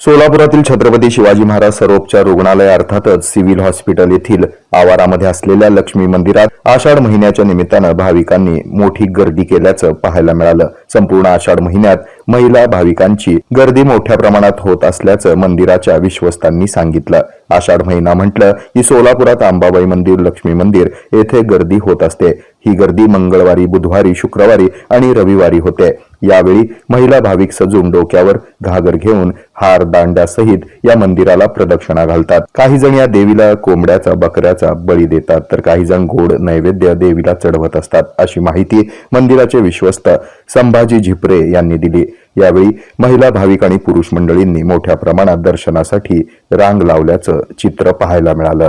सोलापुरातील छत्रपती शिवाजी महाराज सरोपच्या रुग्णालय अर्थातच civil hospital येथील आवारामध्ये असलेल्या लक्ष्मी मंदिरात आषाढ महिन्याच्या निमित्तानं भाविकांनी मोठी गर्दी केल्याचं पाहायला मिळालं. संपूर्ण आषाढ महिन्यात महिला भाविकांची गर्दी मोठ्या प्रमाणात होत असल्याचं मंदिराच्या विश्वस्तांनी सांगितलं. आषाढ महिना म्हटलं की सोलापुरात अंबाबाई मंदिर लक्ष्मी मंदिर येथे गर्दी होत असते. ही गर्दी मंगळवारी बुधवारी शुक्रवारी आणि रविवारी होते. यावेळी महिला भाविक सजून डोक्यावर घागर घेऊन हार दांड्यासहित या मंदिराला प्रदक्षिणा घालतात. काही जण या देवीला कोंबड्याचा बकऱ्याचा बळी देतात तर काही जण गोड नैवेद्य देवीला चढवत असतात अशी माहिती मंदिराचे विश्वस्त संभाजी झिपरे यांनी दिली. यावेळी महिला भाविक आणि पुरुष मंडळींनी मोठ्या प्रमाणात दर्शनासाठी रांग लावल्याचं चित्र पाहायला मिळालं.